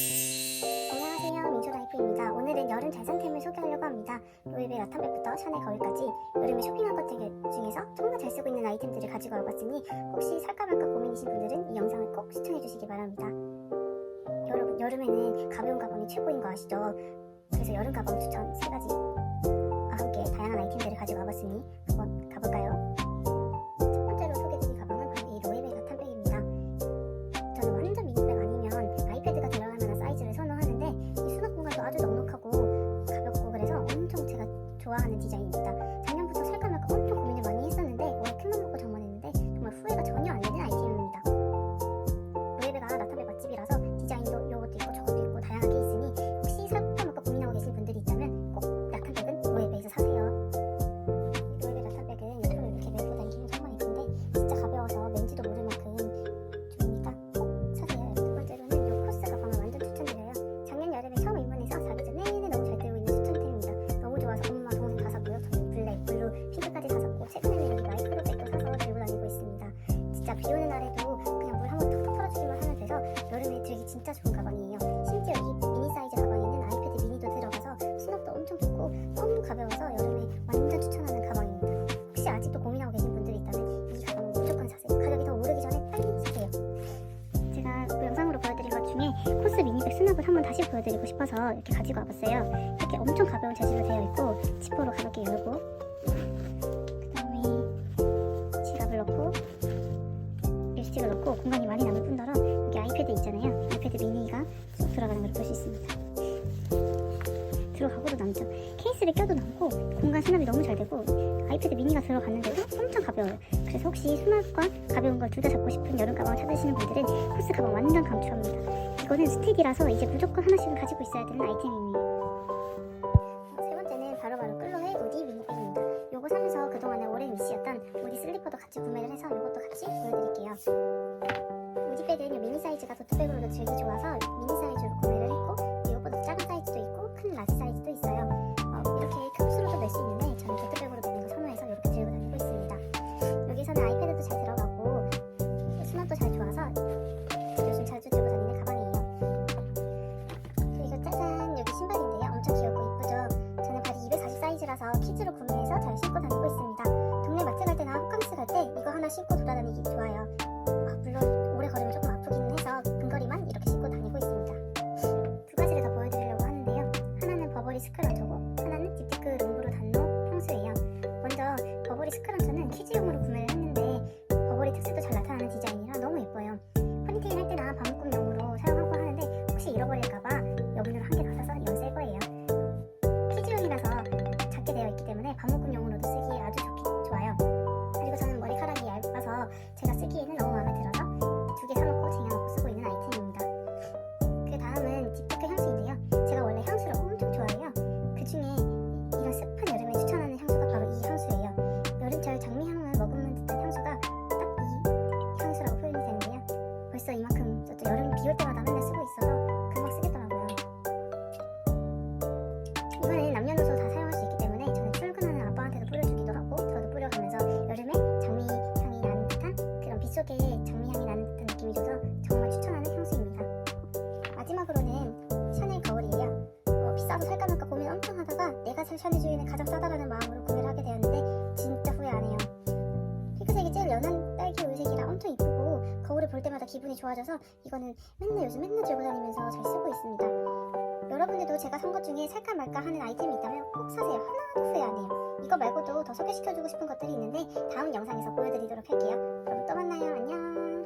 안녕하세요. 민초라이프입니다. 오늘은 여름 잘산템을 소개하려고 합니다. 로이베 라타백부터 샤넬 거울까지 여름에 쇼핑한 것들 중에서 정말 잘 쓰고 있는 아이템들을 가지고 와봤으니 혹시 살까 말까 고민이신 분들은 이 영상을 꼭 시청해주시기 바랍니다. 여러분 여름에는 가벼운 가방이 최고인 거 아시죠? 그래서 여름 가방 추천 3가지 진짜 비 오는 날에도 그냥 물 한번 툭툭 털어주기만 하면 돼서 여름에 들기 진짜 좋은 가방이에요. 심지어 이 미니 사이즈 가방에는 아이패드 미니도 들어가서 수납도 엄청 좋고 너무 가벼워서 여름에 완전 추천하는 가방입니다. 혹시 아직도 고민하고 계신 분들이 있다면 이 가방은 무조건 사세요. 가격이 더 오르기 전에 빨리 사세요. 제가 그 영상으로 보여드린 것 중에 코스 미니백 수납을 한번 다시 보여드리고 싶어서 이렇게 가지고 와봤어요. 이렇게 엄청 가벼운 재질로 되어 있고 지퍼로 가볍게 열고 넣고 공간이 많이 남을 뿐더러 여기 아이패드 있잖아요. 아이패드 미니가 쭉 들어가는 걸 볼 수 있습니다. 들어가고도 남죠. 케이스를 껴도 남고 공간 수납이 너무 잘 되고 아이패드 미니가 들어갔는데도 엄청 가벼워요. 그래서 혹시 수납과 가벼운 걸 둘 다 잡고 싶은 여름 가방을 찾으시는 분들은 코스 가방 완전 강추합니다. 이거는 스틱이라서 이제 무조건 하나씩은 가지고 있어야 되는 아이템입니다. 사이즈가 도트백으로도 들기 좋아서 미니 사이즈로 구매를 했고 이것보다 작은 사이즈도 있고 큰 라지 사이즈도 있어요. 어, 이렇게 캡슐로도 낼 수 있는데 저는 도트백으로 내는 거 선호해서 이렇게 들고 다니고 있습니다. 여기서는 아이패드도 잘 들어가고 수납도 잘 좋아서 요즘 자주 들고 다니는 가방이에요. 그리고 짜잔 여기 신발인데요. 엄청 귀엽고 이쁘죠. 저는 발이 240 사이즈라서 키즈로 구매해서 잘 신고 다니고 있습니다. 동네 마트 갈 때나 호캉스 갈 때 이거 하나 신고 하 올 때마다 맨날 쓰고 있어서 금방 쓰겠더라고요. 이거는 남녀노소 다 사용할 수 있기 때문에 저는 출근하는 아빠한테도 뿌려주기도 하고 저도 뿌려가면서 여름에 장미 향이 나는 듯한 그런 빗속에 장미 향이 나는 듯한 느낌이 줘서 정말 추천하는 향수입니다. 마지막으로는 샤넬 거울이에요. 어, 비싸서 살까 말까 고민 엄청 하다가 내가 살 샤넬 중에는 가장 싸다라는 마음 때마다 기분이 좋아져서 이거는 맨날 요즘 맨날 들고 다니면서 잘 쓰고 있습니다. 여러분들도 제가 산 것 중에 살까 말까 하는 아이템이 있다면 꼭 사세요. 하나도 후회 안 해요. 이거 말고도 더 소개시켜주고 싶은 것들이 있는데 다음 영상에서 보여드리도록 할게요. 그럼 또 만나요. 안녕.